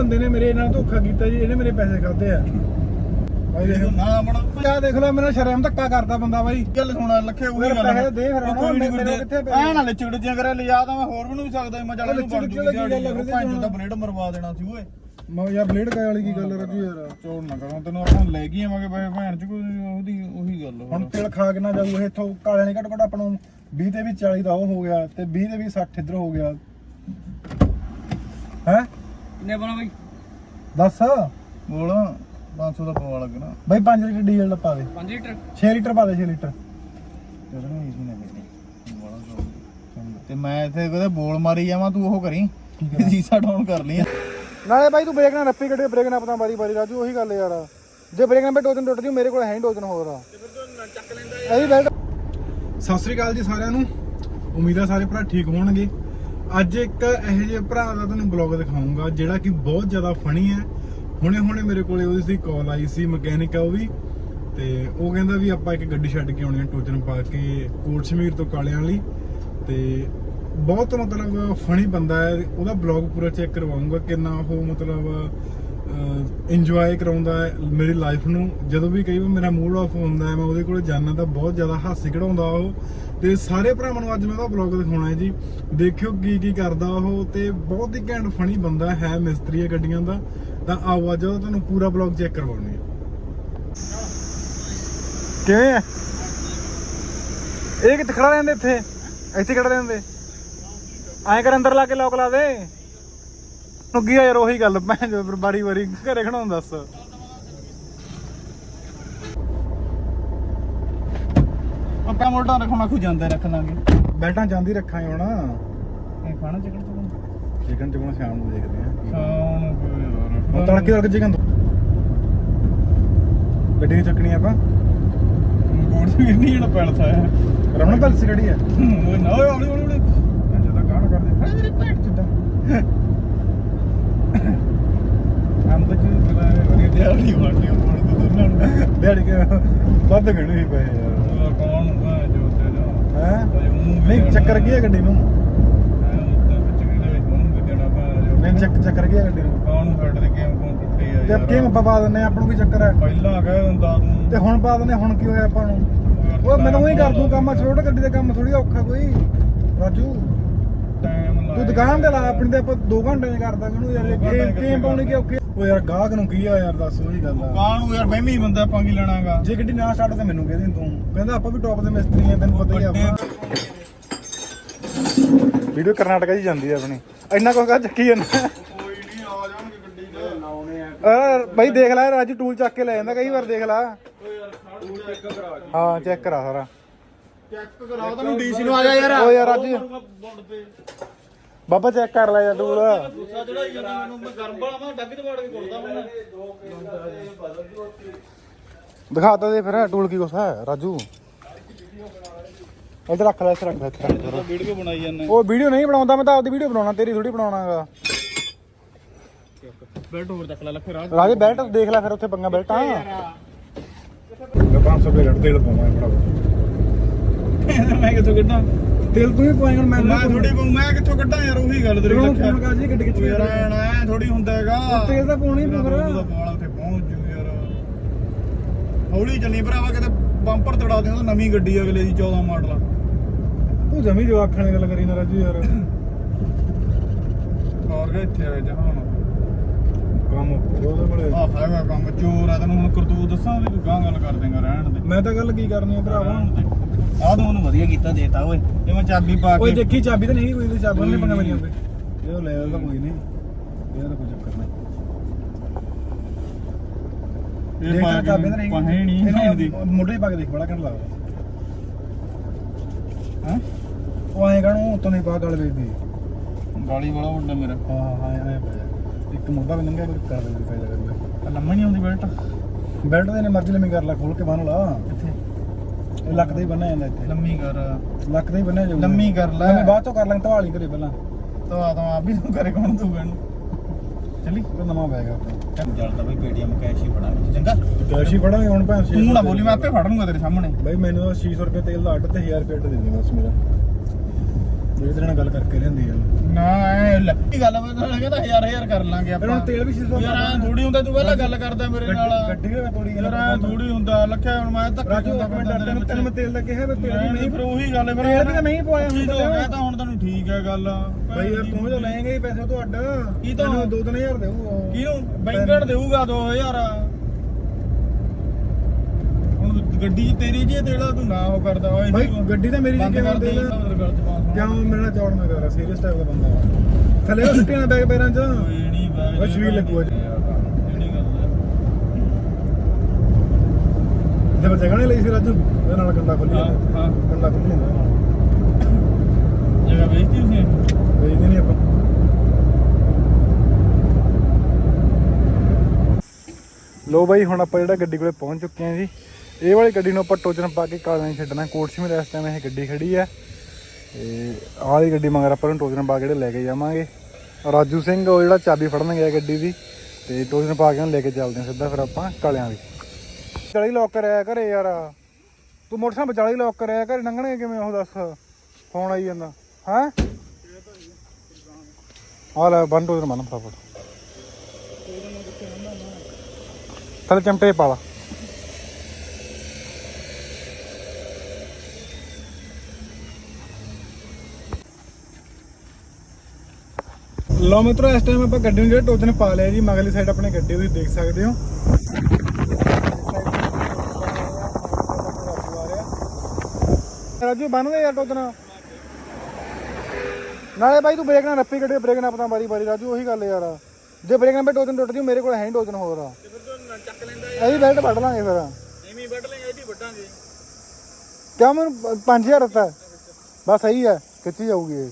ਬੰਦੇ ਨੇ ਮੇਰੇ ਨਾਲ ਧੋਖਾ ਕੀਤਾ ਜੀ ਇਹਨੇ ਮੇਰੇ ਪੈਸੇ ਖਾਦੇ ਆ। ਬਾਈ ਦੇਖ ਨਾ ਬਣਾ। ਕਿਆ ਦੇਖ ਲੈ ਮੇਰਾ ਸ਼ਰਮ ਧੱਕਾ ਕਰਦਾ ਬੰਦਾ ਬਾਈ। ਗੱਲ ਸੁਣਾ ਲੱਖੇ ਉਹੀ ਗੱਲ ਪੈਸੇ ਦੇ ਫਿਰ ਹੁਣ, ਕੋਈ ਕਿੱਥੇ ਪੈਸੇ? ਐ ਨਾ ਲਿਚੜ ਜਿਹਾ ਕਰੇ ਲਿਆ ਤਾਂ ਮੈਂ ਹੋਰ ਵੀ ਨਹੀਂ ਸਕਦਾ ਮੈਂ ਚੱਲ ਉਹ ਬਣ ਤੇ ਭਾਂਜ। ਦਾ ਬਲੇਡ ਮਰਵਾ ਦੇਣਾ ਸੀ ਓਏ। ਮੈਂ ਯਾਰ ਬਲੇਡ ਕਾਇ ਵਾਲੀ ਕੀ ਗੱਲ ਰਾਜੂ ਯਾਰ? ਚੋੜ ਨਾ ਕਰੋ ਤੈਨੂੰ ਆਪਾਂ ਲੈ ਗਈ ਆਵਾਂਗੇ ਪੈਸੇ ਭੈਣ ਚ ਕੋਈ ਉਹਦੀ ਉਹੀ ਗੱਲ ਹੁਣ ਤੇਲ ਖਾ ਕੇ ਨਾ ਜਾਊ ਇਹ ਇੱਥੋਂ ਕਾਲੇ ਨੇ ਘੱਟ ਘੱਟ ਆਪਾਂ ਨੂੰ 20 ਤੇ ਵੀ 40 ਦਾ ਉਹ ਹੋ ਗਿਆ ਤੇ 20 ਤੇ ਵੀ 60 ਇੱਧਰ ਹੋ ਗਿਆ। ਹੈ? ਕਿੰਨੇ ਬਣਾ ਬਾਈ? ਦੱਸ। ਬੋਲ 500 ਦਾ ਪਵਾ ਲੱਗਣਾ ਬਾਈ 5 ਲੀਟਰ ਡੀਜ਼ਲ ਦਾ ਪਾ ਦੇ। 5 ਲੀਟਰ? 6 ਲੀਟਰ ਪਾ ਦੇ 6 ਲੀਟਰ। ਨਾ ਨਾ ਕਰੀ ਤੇ ਮੈਂ ਇੱਥੇ ਕਦੇ ਬੋਲ ਮਾਰੀ ਜਾਵਾਂ ਤੂੰ ਉਹ ਕਰੀ। ਸੀਸਾ ਡਾਊਨ ਕਰ ਲਈ ਨਾਲੇ ਬਾਈ ਤੂੰ ਬ੍ਰੇਕ ਨਾਲ ਨੱਪੀ ਕੱਢੇ ਬ੍ਰੇਕ ਨਾਲ ਪਤਾ ਬਾਰੀ ਬਾਰੀ ਰਾਜੂ ਉਹੀ ਗੱਲ ਯਾਰ। ਜੇ ਬ੍ਰੇਕ ਨਾਲ ਟੋਚਨ ਟੁੱਟ ਜੂ ਮੇਰੇ ਕੋਲ ਹੈ ਟੋਚਨ ਹੋਰ। ਆ ਇਹ ਬੈਲਟ ਸਤਿ ਸ੍ਰੀ ਅਕਾਲ ਜੀ ਸਾਰਿਆਂ ਨੂੰ। ਉਮੀਦ ਆ ਸਾਰੇ ਭਰਾ ਠੀਕ ਹੋਣਗੇ। ਅੱਜ ਇੱਕ ਇਹੋ ਜਿਹੇ ਭਰਾ ਦਾ ਤੁਹਾਨੂੰ ਬਲੌਗ ਦਿਖਾਉਂਗਾ ਜਿਹੜਾ ਕਿ ਬਹੁਤ ਜ਼ਿਆਦਾ ਫਨੀ ਹੈ। ਹੁਣੇ ਹੁਣੇ ਮੇਰੇ ਕੋਲੇ ਉਹਦੀ ਸੀ ਕਾਲ ਆਈ ਸੀ ਮਕੈਨਿਕ ਆ ਉਹ ਵੀ। ਤੇ ਉਹ ਕਹਿੰਦਾ ਵੀ ਆਪਾਂ ਇੱਕ ਗੱਡੀ ਛੱਡ ਕੇ ਆਉਣੀ ਆ ਟੋਚਨ ਪਾ ਕੇ ਕੋਟ ਸ਼ਮੀਰ ਤੋਂ ਕਾਲਿਆਂ ਲਈ ਤੇ ਬਹੁਤ ਮਤਲਬ ਫਨੀ ਬੰਦਾ ਹੈ, ਉਹਦਾ ਬਲੌਗ ਪੂਰਾ ਚੈੱਕ ਕਰਵਾਉਂਗਾ ਕਿੰਨਾ ਉਹ ਮਤਲਬ ਇੰਜੋਏ ਕਰਾਉਂਦਾ ਹੈ ਮੇਰੀ ਲਾਈਫ ਨੂੰ। ਜਦੋਂ ਵੀ ਕਈ ਵਾਰ ਮੇਰਾ ਮੂਡ ਆਫ ਹੁੰਦਾ ਹੈ, ਮੈਂ ਉਹਦੇ ਕੋਲ ਜਾਂਦਾ ਤਾਂ ਬਹੁਤ ਜ਼ਿਆਦਾ ਹਾਸੀ ਕਢਾਉਂਦਾ ਉਹ। ਤੇ ਸਾਰੇ ਭਰਾਵਾਂ ਨੂੰ ਅੱਜ ਮੈਂ ਉਹਦਾ ਬਲੌਗ ਦਿਖਾਉਣਾ ਹੈ ਜੀ। ਦੇਖਿਓ ਕੀ ਕੀ ਕਰਦਾ ਉਹ ਤੇ ਬਹੁਤ ਹੀ ਘੈਂਟ ਫਨੀ ਬੰਦਾ ਹੈ, ਮਿਸਤਰੀ ਹੈ ਗੱਡੀਆਂ ਦਾ। ਤਾਂ ਆਓ ਅੱਜ ਉਹਦਾ ਤੁਹਾਨੂੰ ਪੂਰਾ ਬਲੌਗ ਚੈੱਕ ਕਰਵਾਉਣੀ ਹੈ। ਕਿਵੇਂ ਹੈ? ਇਹ ਕਿੱਥੇ ਖੜਾ ਰਹਿੰਦੇ ਇੱਥੇ? ਇੱਥੇ ਖੜਾ ਰਹਿੰਦੇ? ਐਂ ਕਰ ਅੰਦਰ ਲਾ ਕੇ ਲੋਕ ਲਾ ਦੇ। ਨੁੱਗੀ ਯਾਰ ਉਹੀ ਗੱਲ ਮੈਂ ਜੋ ਫਿਰ ਬਾਰੀ ਬਾਰੀ ਘਰੇ ਖੜਾਉਂ ਦੱਸ। ਆਪਾਂ ਮੋਟਾ ਰੱਖਣਾ ਖੁ ਜਾਂਦੇ ਰੱਖ ਲਾਂਗੇ। ਬੈਲਟਾਂ ਜਾਂਦੀ ਰੱਖਾਂ ਹੁਣ। ਇਹ ਖਾਣਾ ਚਿਕਨ ਚਿਕਨ ਚਿਕਨ ਚੁਕਨ ਸ਼ਾਮ ਨੂੰ ਦੇਖਦੇ ਆ ਸ਼ਾਮ ਹੁਣ ਯਾਰ ਤੜਕੇ ਤੜਕੇ ਚਿਕਨ ਗੱਡੀ ਚੱਕਣੀ ਆਪਾਂ। ਗੋੜ ਵੀ ਨਹੀਂ ਜਿਹੜਾ ਪੈਲਸਾ ਹੈ ਰਮਣ ਭਲਸੀ ਕਿਹੜੀ ਆ? ਓਏ ਨਾ ਓਏ ਹੌਲੀ ਹੌਲੀ ਹੌਲੀ। ਜਦੋਂ ਗਾਣ ਕਰਦੇ ਹਾਂ ਤੇਰੀ ਭੈਣ ਚਿੱਦਾਂ ਅੰਬ ਚ ਬਲਾ ਉਹਨੇ ਦਿਹਾੜੀ ਵਾਣੀ ਉਹਨਾਂ ਨੂੰ ਦੋਨਾਂ ਨੂੰ। ਦਿਹਾੜੀ ਕੇ ਵੱਧ ਗਣੀ ਹੋਈ ਪਏ ਯਾਰ ਉਹ ਕੌਣ ਹੈ ਜੋ ਤੇ ਜੋ ਹੈ? ਅਜੇ ਮੂੰਹ ਵੀ ਨਹੀਂ ਚੱਕਰ ਕੀ ਹੈ ਗੱਡੀ ਨੂੰ? ਉੱਤੇ ਵਿੱਚ ਕਿਹਦੇ ਵਿੱਚ ਮੂੰਹ ਵੀ ਦੇਣਾ ਪਾ ਜੋ ਨਹੀਂ ਚੱਕ ਚੱਕਰ ਕੀ ਹੈ ਗੱਡੀ ਨੂੰ? ਕੌਣ ਫੜ ਦੇ ਗੇਮ ਕੋਣ ਟੁੱਟੀ ਆ ਤੇ ਯਾਰ? ਕਿਵੇਂ ਆਪਾਂ ਪਾ ਦਿੰਨੇ ਆ, ਆਪਾਂ ਨੂੰ ਕੀ ਚੱਕਰ ਹੈ? ਪਹਿਲਾਂ ਕਹਿ ਦਿੰਦਾ ਤੂੰ। ਤੇ ਹੁਣ ਪਾ ਦਿੰਨੇ ਹੁਣ ਕੀ ਹੋਇਆ ਆਪਾਂ ਨੂੰ? ਉਹ ਮੈਨੂੰ ਹੀ ਕਰ ਦੂੰ ਕੰਮ ਛੋਟਾ ਗੱਡੀ ਦਾ ਕੰਮ ਥੋੜੀ ਔਖਾ ਕੋਈ। ਰਾਜੂ। ਟਾਈਮ ਲਾ ਤੂੰ ਦੁਕਾਨ ਤੇ ਲਾ ਆਪਣੀ ਤੇ ਆਪਾਂ 2 ਘੰਟੇ ਚ ਕਰ ਦਾਂਗੇ ਉਹਨੂੰ ਯਾਰ ਗੇਮ ਗੇਮ ਪਾਉਣੀ ਕਿ ਔਖੀ ਉਹ ਯਾਰ ਗਾਹਕ ਨੂੰ ਕੀ ਆ ਯਾਰ ਦੱਸ ਉਹੀ ਗੱਲ ਆ। ਕਾਹ ਨੂੰ ਯਾਰ ਮੈਂ ਵੀ ਬੰਦਾ ਆਪਾਂ ਕੀ ਲੈਣਾਗਾ? ਜੇ ਗੱਡੀ ਨਾ ਸਟਾਰਟ ਤੇ ਮੈਨੂੰ ਕਹਿ ਦੇ ਤੂੰ। ਕਹਿੰਦਾ ਆਪਾਂ ਵੀ ਟੌਪ ਦੇ ਮਿਸਤਰੀ ਆ ਤੈਨੂੰ ਪਤਾ ਹੀ ਆ ਆਪਾਂ। ਵੀਡੀਓ ਕਰਨਾਟਕਾ ਜੀ ਜਾਂਦੀ ਆ ਆਪਣੀ। ਇੰਨਾ ਕੁ ਕਾ ਚੱਕੀ ਜਾਂਦਾ। ਕੋਈ ਨਹੀਂ ਆ ਜਾਣਗੇ ਗੱਡੀ ਤੇ। ਲਾਉਣੇ ਆ। ਆ ਬਾਈ ਦੇਖ ਲੈ ਰਾਜੂ ਟੂਲ ਚੱਕ ਕੇ ਲੈ ਜਾਂਦਾ ਕਈ ਵਾਰ ਦੇਖ ਲੈ। ਓ ਯਾਰ ਖਾੜੂ ਚੈੱਕ ਕਰਾ। ਹਾਂ ਚੈੱਕ ਕਰਾ ਸਾਰਾ। ਚੈੱਕ ਕਰਾ ਤੈਨੂੰ ਡੀਸੀ ਨੂੰ ਆ ਜਾ ਯਾਰ। ਓ ਯਾਰ ਰਾਜੂ ਬੁੱਢ ਤੇ। ਬਾਬਾ ਚੈੱਕ ਕਰ ਲੈ ਯਾਰ ਟੂਲ ਗੁੱਸਾ ਜਿਹੜਾ ਜਾਂਦਾ ਮੈਨੂੰ ਮੈਂ ਗਰਮ ਵਾਲਾ ਮੈਂ ਡੱਗ ਚ ਵੜ ਕੇ ਕੁੱਟਦਾ ਮੈਂ। ਦਿਖਾ ਤਾ ਦੇ ਫਿਰ ਟੂਲ ਕੀ ਹੈ ਰਾਜੂ। ਇੱਧਰ ਰੱਖ ਲੈ ਇੱਥੇ ਰੱਖ ਲੈ। ਵੀਡੀਓ ਬਣਾਈ ਜਾਂਦੇ। ਉਹ ਵੀਡੀਓ ਨਹੀਂ ਬਣਾਉਂਦਾ ਮੈਂ ਤਾਂ ਆਪਦੀ ਵੀਡੀਓ ਬਣਾਉਣਾ ਤੇਰੀ ਥੋੜੀ ਬਣਾਉਣਾਗਾ। ਬੈਲਟ ਹੋਰ ਚੱਕ ਲੈ ਲੱਖੇ ਰਾਜ ਰਾਜੇ ਬੈਲਟ ਦੇਖ ਲੈ ਫਿਰ ਉੱਥੇ ਪੰਗਾ ਬੈਲਟਾਂ। ਮੈਂ 500 ਰੁਪਏ ਰੇਟ ਤੇਲ ਪਾਉਣਾ ਭਰਾਵਾ ਮੈਂ ਕਿੱਥੋਂ ਕੱਢਾਂ? ਤੇਲ ਤੂੰ ਹੀ ਪਾਏਂਗਾ ਮੈਂ ਮੈਂ ਥੋੜੀ ਮੈਂ ਕਿੱਥੋਂ ਕੱਢਾਂ ਯਾਰ ਉਹੀ ਗੱਲ ਤੇਰੀ ਹੁਣ ਲੱਖਿਆ ਫੋਨ ਕਰ ਜੀ ਗੱਡੀ ਕਿੱਥੇ ਯਾਰ ਐ ਥੋੜੀ ਹੁੰਦਾ ਹੈਗਾ। ਤੇਲ ਤਾਂ ਪਾਉਣਾ ਫਿਰ। ਉਹਦਾ ਪਾਲਾ ਉੱਥੇ ਪਹੁੰਚ ਜੂ ਯਾਰ। ਹੌਲੀ ਚੱਲੀ ਭਰਾਵਾ ਕਿਤੇ ਬੰਪਰ ਤੜਾ ਦੇ ਨਵੀਂ ਗੱਡੀ ਅਗਲੇ ਦੀ 14 ਮਾਡਲ ਆ। ਤੂੰ ਜਮੀ ਜੋ ਆਖਣ ਦੀ ਗੱਲ ਕਰੀ ਨਾ ਰਾਜੂ ਯਾਰ। ਹੋਰ ਗਿਆ ਇੱਥੇ ਆ ਜਹਾਨ? ਕੰਮ ਉਹਦੇ ਕੋਲੇ ਆ ਹੈਗਾ ਕੰਮ ਚੋਰ ਆ ਤੈਨੂੰ ਹੁਣ ਕਰਤੂਤ ਦੱਸਾਂ ਵੀ ਤੂੰ ਗਾਂ ਗੱਲ ਕਰ ਦੇਂਗਾ ਰਹਿਣ ਦੇ। ਮੈਂ ਤਾਂ ਗੱਲ ਕੀ ਕਰਨੀ ਆ ਭਰਾਵਾ? ਆ ਤੂੰ ਉਹਨੂੰ ਵਧੀਆ ਕੀਤਾ ਦੇਤਾ ਓਏ। ਜੇ ਮੈਂ ਚਾਬੀ ਪਾ ਓਏ ਕੇ ਦੇਖੀ ਚਾਬੀ ਤਾਂ ਨਹੀਂ ਕੋਈ ਤੇ ਚਾਬੀ ਨਹੀਂ ਪੰਗਾ ਮੇਰੀਆਂ ਤੇ ਇਹ ਲੈ ਆਉਂਦਾ ਕੋਈ ਨਹੀਂ। ਇਹਦਾ ਤਾਂ ਕੋਈ ਚੱਕਰ ਨਹੀਂ। ਇਹ ਪਾ ਚਾਬੀ ਤਾਂ ਨਹੀਂ। ਪਾਹੇ ਨਹੀਂ ਮੋਢੇ ਪਾ ਕੇ ਦੇਖ ਬੜਾ ਘੰਟ ਲੱਗਦਾ। ਹਾਂ? ਉਹ ਐਂ ਕਹਣੂ ਉਤੋਂ ਨਹੀਂ ਪਾ ਗੱਲ ਵੇਚਦੀ। ਗਾਲੀ ਵਾਲਾ ਮੁੰਡਾ ਮੇਰਾ। ਹਾਂ ਹਾਂ ਐਂ ਪਿਆ। ਇੱਕ ਮੋਢਾ ਵੀ ਲੰਘਿਆ ਕੋਈ ਕਰ ਦੇ ਪੈ ਜਾਗਾ ਲੰਮਾ ਨਹੀਂ ਆਉਂਦੀ ਬੈਲਟ। ਬੈਲਟ ਦੇ ਨੇ ਮਰਜ਼ੀ ਲੰਮੀ ਕਰ ਲੈ ਖੋਲ ਕੇ ਬੰਨ ਲਾ। ਕਿੱਥੇ? ਇਹ ਲੱਕ ਦਾ ਹੀ ਬੰਨਿਆ ਜਾਂਦਾ ਇੱਥੇ। ਲੰਮੀ ਕਰ ਲੱਕ ਦਾ ਹੀ ਬੰਨਿਆ ਜਾਊਗਾ। ਲੰਮੀ ਕਰ ਲੈ। ਲੰਮੀ ਬਾਅਦ ਚੋਂ ਕਰ ਲਾਂਗੇ ਧਵਾਲੀ ਘਰੇ ਪਹਿਲਾਂ। ਤਾਂ ਤਾਂ ਆਪ ਵੀ ਤੂੰ ਕਰੇ ਕੌਣ ਦੂਗਾ ਇਹਨੂੰ? ਚੱਲੀ। ਉਹ ਨਵਾਂ ਬੈਗ ਆ ਚੱਲਦਾ ਬਈ ਪੇਟੀਐਮ ਕੈਸ਼ ਹੀ ਫੜਾਂਗੇ। ਚੰਗਾ। ਕੈਸ਼ ਹੀ ਫੜਾਂਗੇ ਹੁਣ ਭਾਂ ਤੂੰ ਨਾ ਬੋਲੀ ਮੈਂ ਆਪੇ ਫੜ ਲੂੰਗਾ ਤੇਰੇ ਸਾਹਮਣੇ। ਬਾਈ ਮੈਨੂੰ ਤਾਂ 600 ਰੁਪਏ ਤੇਲ ਦਾ ਅੱਡ ਤੇ 1000 ਰੁਪਏ ਅੱਡ ਦੇ ਦੇ ਬਸ ਮੇਰਾ। ਜਿਹੜੀ ਤੇਰੇ ਨਾਲ ਗੱਲ ਕਰਕੇ ਲਿਆਂਦੀ ਆ। ਨਾ ਐ ਲੱਗੀ ਗੱਲ ਮੈਂ ਤਾਂ ਕਹਿੰਦਾ ਹਜ਼ਾਰ ਹਜ਼ਾਰ ਕਰ ਲਾਂਗੇ ਫਿਰ ਹੁਣ ਆਪਾਂ। ਤੇਲ ਵੀ ਸ਼ੀਸ਼ਾ ਯਾਰ ਐ ਥੋੜੀ ਹੁੰਦਾ ਤੂੰ ਪਹਿਲਾਂ ਗੱਲ ਕਰਦਾ ਮੇਰੇ ਨਾਲ। ਗੱਡੀ ਦੇ ਥੋੜੀ ਯਾਰ ਐ ਥੋੜੀ ਹੁੰਦਾ ਲੱਖਿਆ ਹੁਣ ਮੈਂ ਧੱਕਾ ਰਾਜੂ ਇੱਕ ਮਿੰਟ ਤੈਨੂੰ ਤੈਨੂੰ ਮੈਂ ਤੇਲ ਦਾ ਕਿਹਾ ਵੀ ਤੇਲ ਵੀ ਨਹੀਂ ਨਹੀਂ ਫਿਰ ਉਹੀ ਗੱਲ ਹੈ ਫਿਰ ਤੇਲ ਵੀ ਤਾਂ ਮੈਂ ਹੀ ਪਵਾਇਆ ਹੁਣ ਚੀਜ਼ ਹੋ ਪਹਿਲਾਂ। ਗਿਆ ਤਾਂ ਹੁਣ ਤੈਨੂੰ ਠੀਕ ਹੈ ਗੱਲ। ਬਾਈ ਯਾਰ ਤੂੰ ਜੋ ਲੈਂਗੇ ਪੈਸੇ ਤੁਹਾਡਾ। ਕੀ ਤੋਂ? ਤੈਨੂੰ 2-3000 ਦੇਊ ਉਹ। ਕਿਹਨੂੰ? ਬੈਂਕਟ ਦੇਊਗਾ 2000 ਹੁਣ ਗੱਡੀ 'ਚ ਤੇਰੀ ਜੀ ਤੇਰਾ ਤੂੰ ਨਾ ਉਹ ਕਰਦਾ ਓਏ ਬਾਈ ਗੱਡੀ ਤਾਂ ਮੇਰੀ ਬੰਦ ਜੀ ਕਰ ਕਿਉਂ ਦੇ ਦੇ ਕਿਉਂ? ਮੇਰੇ ਨਾਲ ਚੌੜ ਨਾ ਕਰ ਸੀਰੀਅਸ ਟਾਈਪ ਦਾ ਬੰਦਾ ਵਾ। ਥੱਲੇ ਉਹ ਸੁੱਟੀਆਂ ਬੈਗ ਪੈਰਾਂ 'ਚ। ਨਹੀਂ ਬਾਈ ਉਹ ਸ਼ਵੀਲ ਲੱਗੂ ਅੱਜ। ਜਿਹੜੀ ਗੱਲ ਹੈ। ਜੇ ਮੈਂ ਜਗ੍ਹਾ ਨਹੀਂ ਲਈ ਸੀ ਰਾਜੂ ਉਹਦੇ ਨਾਲ ਕੰਡਾ ਖੋਲੀ ਹਾਂ ਹਾਂ। ਕੰਡਾ ਖੋਲੀ ਹੁੰਦਾ ਜਗ੍ਹਾ ਵੇਚਦੀ ਵੇਚਦੇ ਨਹੀਂ ਆਪਾਂ। ਲੋ ਬਾਈ ਹੁਣ ਆਪਾਂ ਜਿਹੜਾ ਗੱਡੀ ਕੋਲੇ ਪਹੁੰਚ ਚੁੱਕੇ ਹਾਂ ਜੀ। ਇਹ ਵਾਲੀ ਗੱਡੀ ਨੂੰ ਆਪਾਂ ਟੋਚਨ ਪਾ ਕੇ ਕਾਲਾਂ ਨਹੀਂ ਛੱਡਣਾ ਕੋਟਸ਼ਮੀ ਇਸ ਟਾਈਮ ਇਹ ਗੱਡੀ ਖੜੀ ਹੈ। ਤੇ ਆਹ ਵਾਲੀ ਗੱਡੀ ਮਗਰ ਆਪਾਂ ਨੂੰ ਟੋਚਨ ਪਾ ਕੇ ਜਿਹੜੇ ਲੈ ਕੇ ਜਾਵਾਂਗੇ। ਰਾਜੂ ਸਿੰਘ, ਉਹ ਜਿਹੜਾ ਚਾਬੀ ਫੜਨ ਗਿਆ ਗੱਡੀ ਦੀ, ਤੇ ਟੋਚਨ ਪਾ ਕੇ ਉਹਨੂੰ ਲੈ ਕੇ ਚੱਲਦੇ ਹਾਂ ਸਿੱਧਾ ਫਿਰ ਆਪਾਂ ਕਾਲਿਆਂ ਦੀ। ਚਾਲੀ ਲੋਕ ਕਰਿਆ ਘਰੇ ਯਾਰ। ਤੂੰ ਮੋਟਰਸਾਈਕਲ ਚਾਲੀ ਲੋਕ ਕਰਿਆ ਘਰੇ ਲੰਘਣੇ ਕਿਵੇਂ ਉਹ ਦੱਸ? ਫੋਨ ਆਈ ਜਾਂਦਾ। ਹੈ? ਆ ਲੈ ਬੰਦ ਟੋਚਨ ਮੰਨ ਫਟਾਫਟ। ਥੱਲੇ ਚਮਟੇ ਪਾਲਾ ਲਾ ਲੋ ਮਿੱਤਰੋ ਇਸ ਟਾਈਮ ਆਪਾਂ ਗੱਡੀ ਨੂੰ ਜਿਹੜਾ ਟੋਚਨ ਪਾ ਲਿਆ ਜੀ। ਮਗਲੀ ਸਾਈਡ ਆਪਣੇ ਗੱਡੀ ਤੁਸੀਂ ਦੇਖ ਸਕਦੇ ਹੋ। ਰਾਜੂ ਬੰਨ ਦੇ ਯਾਰ ਟੋਚਨ ਨਾਲੇ। ਬਾਈ ਤੂੰ ਬ੍ਰੇਕ ਨਾਲ ਰੱਪੀ ਗੱਡੀ ਬ੍ਰੇਕ ਨਾਲ ਪਤਾ ਮਾਰੀ ਮਾਰੀ ਰਾਜੂ ਉਹੀ ਗੱਲ ਯਾਰ। ਜੇ ਬ੍ਰੇਕ ਨਾਲ ਟੋਚਨ ਟੁੱਟ ਜੂ ਮੇਰੇ ਕੋਲ ਹੈ ਟੋਚਨ ਹੋਰ। ਆ ਤੇ ਫਿਰ ਤੂੰ ਚੱਕ ਲੈਂਦਾ ਇਹਦੀ ਬੈਲਟ ਵੱਢ ਲਾਂਗੇ ਫਿਰ। ਐਵੇਂ ਵੱਢ ਲੈਂਗੇ ਇਹਦੀ ਵੱਢਾਂਗੇ। ਕਿਆ ਮੈਨੂੰ 5000 ਦਿੱਤਾ? ਬਸ ਸਹੀ ਹੈ ਖਿੱਚੀ ਜਾਊਗੀ ਇਹ।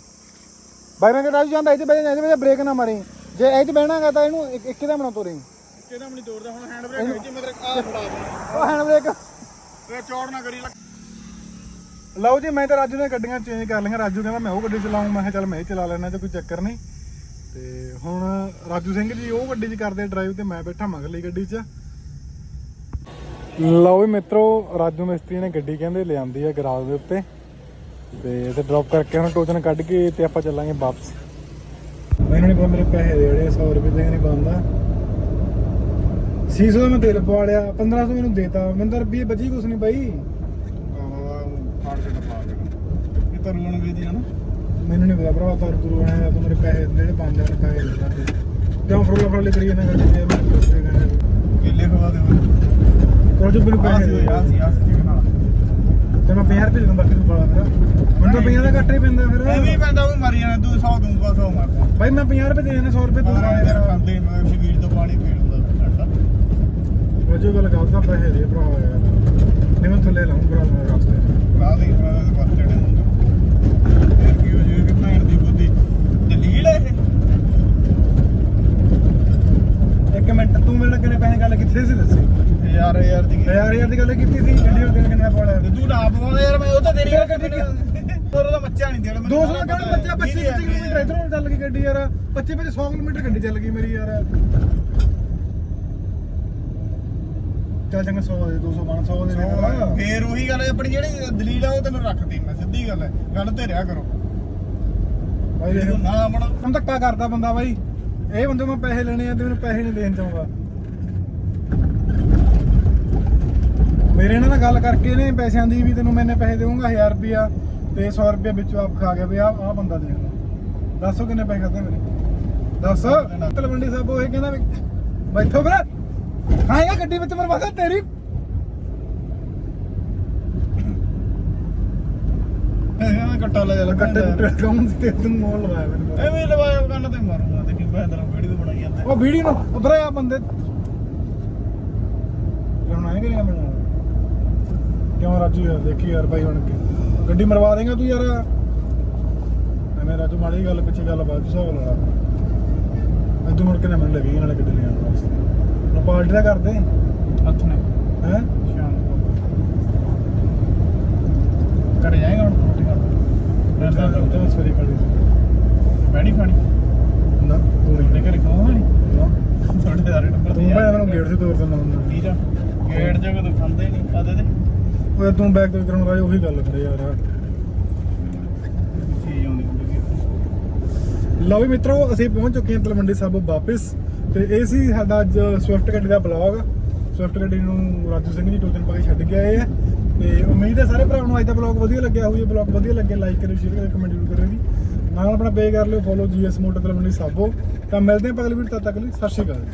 ਬਾਈ ਮੈਂ ਕਹਿੰਦਾ ਜਾਂਦਾ ਤੇ ਬੈਠ ਜਾ ਬ੍ਰੇਕ ਨਾ ਮਾਰੀ। ਜੇ ਇਹ ਤੇ ਬਹਿਣਾਗਾ ਤਾਂ ਇਹਨੂੰ ਇੱਕ ਇੱਕ ਦਾ ਬਣਾ ਤੋਰੀ? ਕਿਹਦਾ ਮਣੀ ਤੋੜਦਾ ਹੁਣ ਹੈਂਡ ਬ੍ਰੇਕ ਵਿੱਚ ਮੈਂ ਤੇਰੇ ਆ ਫੜਾ ਦੇਣਾ ਉਹ ਹੈਂਡ ਬ੍ਰੇਕ ਓਏ ਚੌੜ ਨਾ ਕਰੀ ਲਓ ਜੀ ਮੈਂ ਤਾਂ ਰਾਜੂ ਨੇ ਗੱਡੀਆਂ ਚੇਂਜ ਕਰ ਲਈਆਂ। ਰਾਜੂ ਕਹਿੰਦਾ ਮੈਂ ਉਹ ਗੱਡੀ ਚਲਾਉਂ। ਮੈਂ ਕਿਹਾ ਚੱਲ ਮੈਂ ਹੀ ਚਲਾ ਲੈਣਾ ਤੇ ਕੋਈ ਚੱਕਰ ਨਹੀਂ। ਤੇ ਹੁਣ ਰਾਜੂ ਸਿੰਘ ਜੀ ਉਹ ਗੱਡੀ 'ਚ ਕਰਦੇ ਡਰਾਈਵ ਤੇ ਮੈਂ ਬੈਠਾ ਮਗਰਲੀ ਗੱਡੀ 'ਚ। ਲਓ ਵੀ ਮਿੱਤਰੋ ਰਾਜੂ ਮਿਸਤਰੀ ਨੇ ਗੱਡੀ ਕਹਿੰਦੇ ਲਿਆਂਦੀ ਆ ਗਰਾਜ ਦੇ ਉੱਤੇ। ਤੇ ਤੇ ਡ੍ਰੌਪ ਕਰਕੇ ਹੁਣ ਟੋਚਨ ਕੱਢ ਕੇ ਤੇ ਆਪਾਂ ਚੱਲਾਂਗੇ ਵਾਪਸ। ਮੈਨੂੰ ਨਹੀਂ ਪਤਾ ਮੇਰੇ ਪੈਸੇ ਦੇ ਜਿਹੜੇ 100 ਰੁਪਏ ਦੇ ਨਹੀਂ ਬੰਦਾ 600 ਦਾ ਮੈਂ ਤੇਲ ਪਵਾ ਲਿਆ 1500 ਮੈਨੂੰ ਦੇਤਾ। ਮੈਨੂੰ ਤਾਂ ਰੁਪਏ ਬਚੀ ਕੁਛ ਨਹੀਂ ਬਾਈ। ਫਾੜ ਕੇ ਪਾ ਦੇ ਇਹ ਤਾਂ ਰੋਣ ਗਈ ਦੀ ਹਨਾ ਮੈਨੂੰ ਨਹੀਂ ਪਤਾ ਭਰਾ ਤਰ ਦੂਰ ਆਇਆ ਤੂੰ ਮੇਰੇ ਪੈਸੇ ਜਿਹੜੇ ਪੰਜ ਹਜ਼ਾਰ ਪੈਸੇ ਦਿੱਤੇ ਕਿਉਂ ਫਰੋਲਾ ਫਰੋਲੇ ਕਰੀ ਇਹਨਾਂ ਗੱਲ ਜੇ ਮੈਂ ਕੇਲੇ ਖਵਾ ਦੇ ਕੋਲ ਜੋ ਮੈਨੂੰ ਪੈਸੇ ਦੇ ਆ ਸੀ ਆ ਸੀ ਚਿਕਨ ਵਾਲਾ ਤੇ ਮੈਂ 50 ਰੁਪਏ ਦੇ ਦੂੰਗਾ ਤੈਨੂੰ ਪਾਲਾ ਫਿਰ ਮੈਨੂੰ ਤਾਂ 50 ਦਾ ਘੱਟ ਹੀ ਪੈਂਦਾ ਫਿਰ। ਐਵੇਂ ਹੀ ਪੈਂਦਾ ਉਹ ਮਰੀ ਜਾਣਾ ਤੂੰ 100 ਦੂੰਗਾ 100 ਮਾਰਦਾ ਬਾਈ ਮੈਂ 50 ਰੁਪਏ ਦੇ ਦੇਣੇ 100 ਰੁਪਏ ਤੂੰ ਤੂੰ ਦੇ। ਤੇਰਾ ਖਾਂਦੇ ਮੈਂ ਸ਼ਬੀਰ ਤੋਂ ਪਾਣੀ ਪੀ ਲੂੰਗਾ ਠੰਡਾ। ਉਹ ਜੋ ਗੱਲ ਗਲਤ ਆ ਪੈਸੇ ਦੇ ਭਰਾ ਯਾਰ ਨਹੀਂ ਮੈਂ ਥੱਲੇ ਲਾਉਂ ਭਰਾ ਮੈਂ ਰਸਤੇ 'ਚ। ਰਾਹ ਦੇ ਮੈਂ ਤਾਂ ਬਸ ਚੜੇ ਹੁੰਦਾ। ਫਿਰ ਕੀ ਹੋ ਕਿ ਭੈਣ ਦੀ ਬੁੱਧੀ। ਦਲੀਲ ਹੈ ਇਹ? ਇੱਕ ਮਿੰਟ ਤੂੰ ਮੇਰੇ ਨਾਲ ਕਿੰਨੇ ਪੈਸੇ ਗੱਲ ਕਿੱਥੇ ਸੀ ਦੱਸੀ? ਯਾਰ ਯਾਰ ਦੀ ਯਾਰ ਯਾਰ ਦੀ ਗੱਲ ਕੀਤੀ ਸੀ ਗੱਡੀ ਤੇਲ ਕਿੰਨਾ ਪਾਉਣਾ ਤੇ ਤੂੰ ਨਾ ਪਵਾਉਂਦਾ ਯਾਰ ਮੈਂ ਉਹ ਤਾਂ ਤੇਰੀ ਗੱਲ ਕਰਦੀ ਤੋਰ ਦਾ ਮੱਚਾ ਨਹੀਂ ਦੇਣਾ 200 ਦਾ ਕਿਹੜਾ ਬੱਚਾ? 25 25 ਕਿਲੋਮੀਟਰ ਇਧਰੋਂ ਚੱਲ ਗਈ ਗੱਡੀ ਯਾਰ। 25 25 100 ਕਿਲੋਮੀਟਰ ਗੱਡੀ ਚੱਲ ਗਈ ਮੇਰੀ ਯਾਰ। ਚੱਲ ਚੰਗਾ 100 ਦੇ 200 ਬਣ 100 ਦੇ ਦੇ ਭਰਾ। ਫੇਰ ਉਹੀ ਗੱਲ ਹੈ, ਆਪਣੀ ਜਿਹੜੀ ਦਲੀਲ ਆ ਉਹ ਤੈਨੂੰ ਰੱਖਦੀ ਮੈਂ ਸਿੱਧੀ ਗੱਲ ਹੈ। ਗੱਲ ਤੇ ਰਿਆ ਕਰੋ। ਬਾਈ ਦੇਖ ਤੂੰ ਨਾ ਬਣਾ ਹੁਣ ਧੱਕਾ ਕਰਦਾ ਬੰਦਾ ਬਾਈ। ਇਹ ਬੰਦੇ ਮੈਂ ਪੈਸੇ ਲੈਣੇ ਆ ਤੇ ਮੈਨੂੰ ਪੈਸੇ ਨਹੀਂ ਦੇਣ ਚਾਹੁੰਦਾ। ਮੇਰੇ ਨਾਲ ਗੱਲ ਕਰਕੇ ਨੇ ਪੈਸਿਆਂ ਦੀ ਵੀ ਤੈਨੂੰ ਮੈਨੇ ਪੈਸੇ ਦੇਵਾਂਗਾ 1000 ਰੁਪਿਆ ਤੇ 100 ਰੁਪਿਆ ਵਿੱਚੋਂ ਆਪ ਖਾ ਗਿਆ ਵੀ ਆ ਆ ਬੰਦਾ ਦੇ ਦੱਸੋ ਕਿੰਨੇ ਪੈਸੇ ਖਾਦੇ ਮੇਰੇ? ਦੱਸ। ਤਲਵੰਡੀ ਸਾਹਿਬ ਉਹ ਇਹ ਕਹਿੰਦਾ ਵੀ ਬੈਠੋ ਫਿਰ। ਖਾਏਗਾ ਗੱਡੀ ਵਿੱਚ ਮਰਵਾਦਾ ਤੇਰੀ। ਕੱਟਾ ਲੈ ਜਾ। ਕੱਟੇ ਕੌਣ ਤੇ ਤੂੰ ਮੋਲ ਲਵਾਇਆ ਮੈਨੂੰ ਐਵੇਂ ਲਵਾਇਆ ਕੰਨ ਤੇ ਮਾਰੂੰਗਾ ਤੇ ਕੀ ਤੇਰਾ ਵੀਡੀਓ ਬਣਾਈ ਜਾਂਦਾ। ਉਹ ਵੀਡੀਓ ਨੂੰ ਉਧਰੇ ਆ ਬੰਦੇ। ਮੈਨੂੰ ਕਿਉਂ ਰਾਜੂ ਯਾਰ ਦੇਖੀ ਯਾਰ ਬਾਈ ਹੁਣ ਗੱਡੀ ਮਰਵਾ ਦੇਗਾ ਤੂੰ ਯਾਰ। ਐਵੇਂ ਰਾਜੂ ਮਾੜੀ ਗੱਲ ਪਿੱਛੇ ਗੱਲ ਬਾਤ ਹਿਸਾਬ ਲਾ ਅੱਜ ਮੁੜ ਕੇ ਨਾ ਮੈਨੂੰ ਲੱਗੀ ਨਾਲੇ ਗੱਡੀ ਲੈਣ ਵਾਸਤੇ। ਹੁਣ ਪਾਰਟੀ ਦਾ ਕਰਦੇ। ਹੱਥ ਨੇ। ਹੈ? ਸ਼ਾਮ ਨੂੰ। ਕਰ ਜਾਏਗਾ ਹੁਣ ਰੋਟੀ ਮੈਂ ਖਾ ਤਾਂ ਤਾਂ ਸਵੇਰੇ ਖੜੀ ਬੈਣੀ ਖਾਣੀ? ਨਾ ਤੂੰ ਨਹੀਂ। ਘਰੇ ਖਾਵਾਂਗੇ ਨਾ। ਤੁਹਾਡੇ ਦਾਰੇ ਨੰਬਰ ਤੂੰ ਭਾਵੇਂ ਮੈਨੂੰ ਗੇਟ 'ਤੇ ਤੋਰ ਦਿੰਦਾ ਹੁੰਦਾ ਵੀਰ ਗੇਟ ਜਗ੍ਹਾ ਤੋਂ ਖਾਂਦੇ ਨਹੀਂ ਕਾਦੇ ਦੇ ਓਏ ਤੂੰ ਬੈਗ ਤੋਂ ਕਰਾਉਣ ਵਾਲੀ ਉਹੀ ਗੱਲ ਕਰੇ ਯਾਰ। ਲਓ ਵੀ ਮਿੱਤਰੋ ਅਸੀਂ ਪਹੁੰਚ ਚੁੱਕੇ ਹਾਂ ਤਲਵੰਡੀ ਸਾਬੋ ਵਾਪਸ। ਤੇ ਇਹ ਸੀ ਸਾਡਾ ਅੱਜ ਸਵਿਫਟ ਗੱਡੀ ਦਾ ਬਲੌਗ ਸਵਿਫਟ ਗੱਡੀ ਨੂੰ ਰਾਜੂ ਸਿੰਘ ਜੀ ਦੋ ਦਿਨ ਪਾ ਕੇ ਛੱਡ ਕੇ ਆਏ ਆ। ਤੇ ਉਮੀਦ ਹੈ ਸਾਰੇ ਭਰਾਵਾਂ ਨੂੰ ਅੱਜ ਦਾ ਬਲੌਗ ਵਧੀਆ ਲੱਗਿਆ ਹੋਊ। ਇਹ ਬਲੌਗ ਵਧੀਆ ਲੱਗਿਆ ਲਾਈਕ ਕਰਿਓ ਸ਼ੇਅਰ ਕਰਿਓ ਕਮੈਂਟ ਜ਼ਰੂਰ ਕਰਿਓ ਜੀ। ਨਾਲ ਆਪਣਾ ਪੇ ਕਰ ਲਿਓ follow GS motor Talwandi Sabo ਤਾਂ ਮਿਲਦੇ ਹਾਂ ਅਗਲੀ ਵੀਡੀਓ ਤਦ ਤੱਕ ਲਈ। ਸਤਿ ਸ਼੍ਰੀ ਅਕਾਲ